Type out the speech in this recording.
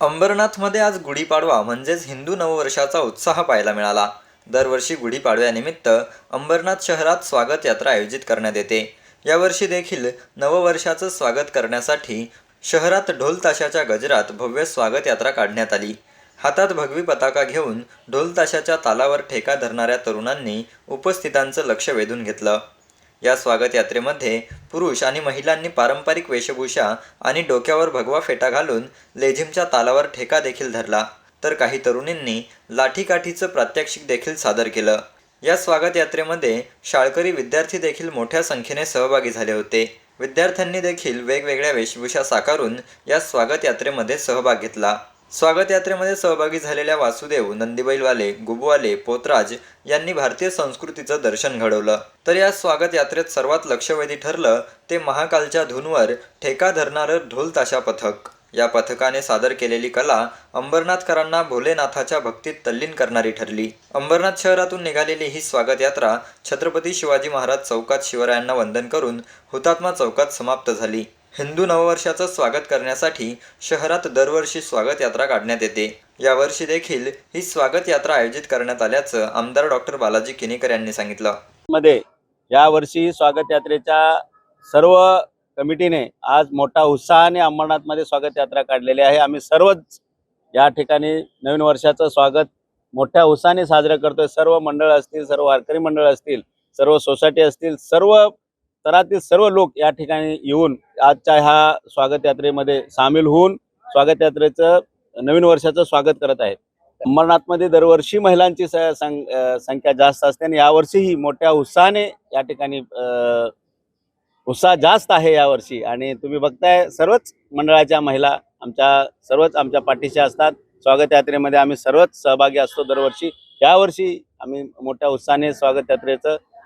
अंबरनाथमध्ये आज गुढीपाडवा म्हणजेच हिंदू नववर्षाचा उत्साह पाहायला मिळाला. दरवर्षी गुढीपाडव्यानिमित्त अंबरनाथ शहरात स्वागत यात्रा आयोजित करण्यात येते. यावर्षी देखील नववर्षाचं स्वागत करण्यासाठी शहरात ढोल ताशाच्या गजरात भव्य स्वागत यात्रा काढण्यात आली. हातात भगवी पताका घेऊन ढोल ताशाच्या तालावर ठेका धरणाऱ्या तरुणांनी उपस्थितांचं लक्ष वेधून घेतलं. या स्वागत यात्रेमध्ये पुरुष आणि महिलांनी पारंपरिक वेशभूषा आणि डोक्यावर भगवा फेटा घालून लेझिमच्या तालावर ठेका देखील धरला. तर काही तरुणींनी लाठीकाठीचं प्रात्यक्षिक देखील सादर केलं. या स्वागत यात्रेमध्ये शाळकरी विद्यार्थी देखील मोठ्या संख्येने सहभागी झाले होते. विद्यार्थ्यांनी देखील वेगवेगळ्या वेशभूषा साकारून या स्वागत यात्रेमध्ये सहभाग घेतला. स्वागत यात्रेमध्ये सहभागी झालेल्या वासुदेव नंदीबैलवाले गुबवाले पोतराज यांनी भारतीय संस्कृतीचं दर्शन घडवलं. तर या स्वागत यात्रेत सर्वात लक्षवेधी ठरलं ते महाकालच्या धूनवर ठेका धरणारं ढोल ताशा पथक. या पथकाने सादर केलेली कला अंबरनाथकरांना भोलेनाथाच्या भक्तीत तल्लीन करणारी ठरली. अंबरनाथ शहरातून निघालेली ही स्वागत यात्रा छत्रपती शिवाजी महाराज चौकात शिवरायांना वंदन करून हुतात्मा चौकात समाप्त झाली. हिंदू नववर्षाचं स्वागत करण्यासाठी शहरात दरवर्षी स्वागत यात्रा काढण्यात येते. यावर्षी देखील ही स्वागत यात्रा आयोजित करण्यात आल्याचं आमदार डॉक्टर बालाजी किनीकर यांनी सांगितलं. मध्ये यावर्षी स्वागत यात्रेच्या सर्व कमिटीने आज मोठा उत्साहाने अंबरनाथमध्ये स्वागत यात्रा काढलेली आहे. आम्ही सर्वच या ठिकाणी नवीन वर्षाचं स्वागत मोठ्या उत्साहाने साजरं करतोय. सर्व मंडळ असतील सर्व वारकरी मंडळ असतील सर्व सोसायटी असतील सर्व स्तरातील सर्व लोक या ठिकाणी येऊन आजच्या ह्या स्वागत यात्रेमध्ये सामील होऊन स्वागत यात्रेचं नवीन वर्षाचं स्वागत करत आहेत. अंबरनाथमध्ये दरवर्षी महिलांची संख्या जास्त असते आणि यावर्षीही मोठ्या उत्साहाने या ठिकाणी उत्साह जास्त आहे यावर्षी. आणि तुम्ही बघताय सर्वच मंडळाच्या महिला आमच्या सर्वच आमच्या पाठीशी असतात. स्वागत यात्रेमध्ये आम्ही सर्वच सहभागी असतो दरवर्षी. यावर्षी आम्ही मोठ्या उत्साहाने स्वागत यात्रेचं